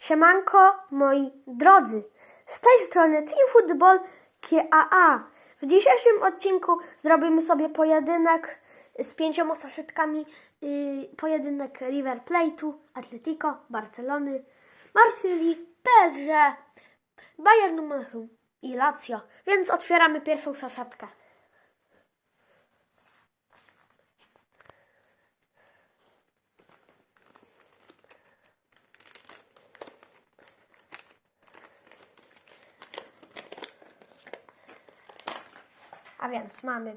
Siemanko, moi drodzy. Z tej strony Team Football KAA. W dzisiejszym odcinku zrobimy sobie pojedynek z pięcioma saszetkami. Yy, pojedynek River Plate'u, Atletico, Barcelony, Marsylii, PSG, Bayern Monachium i Lazio. Więc otwieramy pierwszą saszetkę. A więc mamy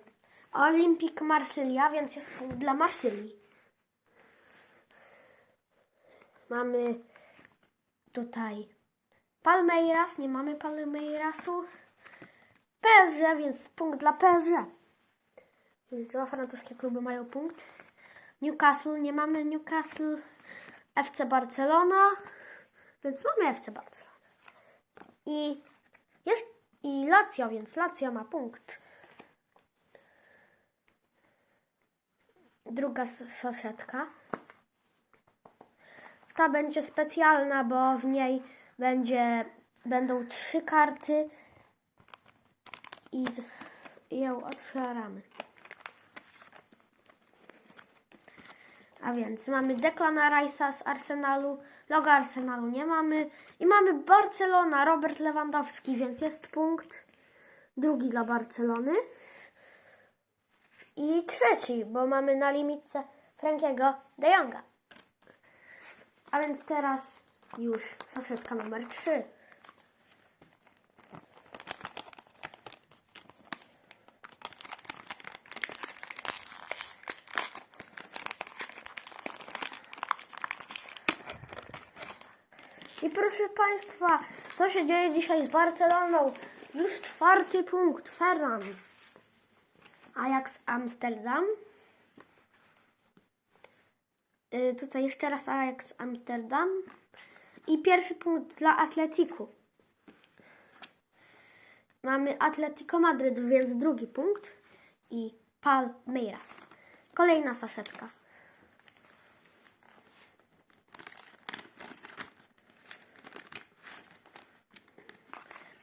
Olimpik Marsylia, więc jest punkt dla Marsylii. Mamy tutaj Palmeiras, nie mamy Palmeirasu. PSG, więc punkt dla PSG. Dwa francuskie kluby mają punkt. Newcastle, nie mamy Newcastle. FC Barcelona, więc mamy FC Barcelona. I jest i Lazio, więc Lazio ma punkt. Druga saszetka. Ta będzie specjalna, bo w niej będzie, będą trzy karty i i ją otwieramy. A więc mamy Declana Rice'a z Arsenalu, logo Arsenalu nie mamy i mamy Barcelona, Robert Lewandowski, więc jest punkt drugi dla Barcelony. I trzeci, bo mamy na limitce Frankiego de Jonga. A więc teraz już saszetka numer 3. I proszę Państwa, co się dzieje dzisiaj z Barceloną? Już czwarty punkt, Ferran. Ajax Amsterdam. Y, tutaj jeszcze raz Ajax Amsterdam. I pierwszy punkt dla Atletiku. Mamy Atletico Madryt, więc drugi punkt. I Palmeiras. Kolejna saszetka.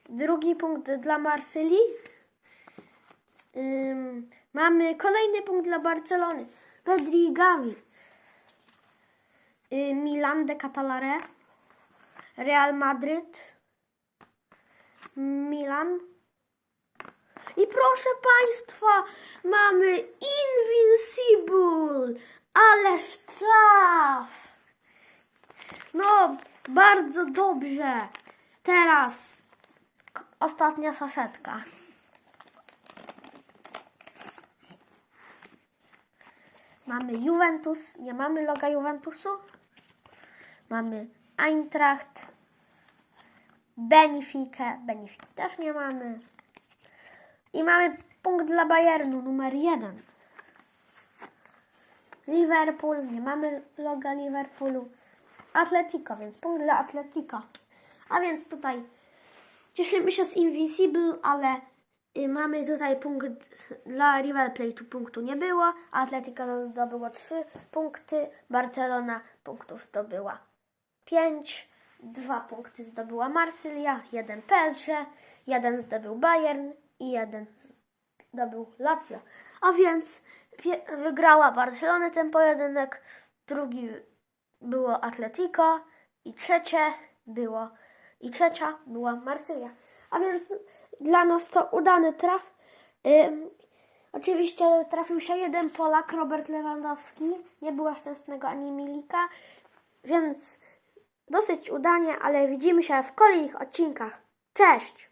Drugi punkt dla Marsylii. Ym, mamy kolejny punkt dla Barcelony. Pedri i Gavi. Milan de Catalare. Real Madryt. Milan. I proszę Państwa, mamy Invincible. Ależ traf. No, bardzo dobrze. Teraz ostatnia saszetka. Mamy Juventus, nie mamy loga Juventusu. Mamy Eintracht, Benefikę, Benefiki też nie mamy. I mamy punkt dla Bayernu, numer jeden. Liverpool, nie mamy loga Liverpoolu. Atletico, więc punkt dla Atletico. A więc tutaj cieszymy się z Invincible, ale mamy tutaj punkt dla River Plate, punktu nie było. Atletico zdobyło 3 punkty, Barcelona punktów zdobyła 5, 2 punkty zdobyła Marsylia, 1 PSG, 1 zdobył Bayern i 1 zdobył Lazio. A więc wygrała Barcelona ten pojedynek, drugi było Atletico i trzecie było i trzecia była Marsylia. A więc dla nas to udany traf. Ym, oczywiście trafił się jeden Polak, Robert Lewandowski. Nie było szczęsnego ani Milika, więc dosyć udanie, ale widzimy się w kolejnych odcinkach. Cześć!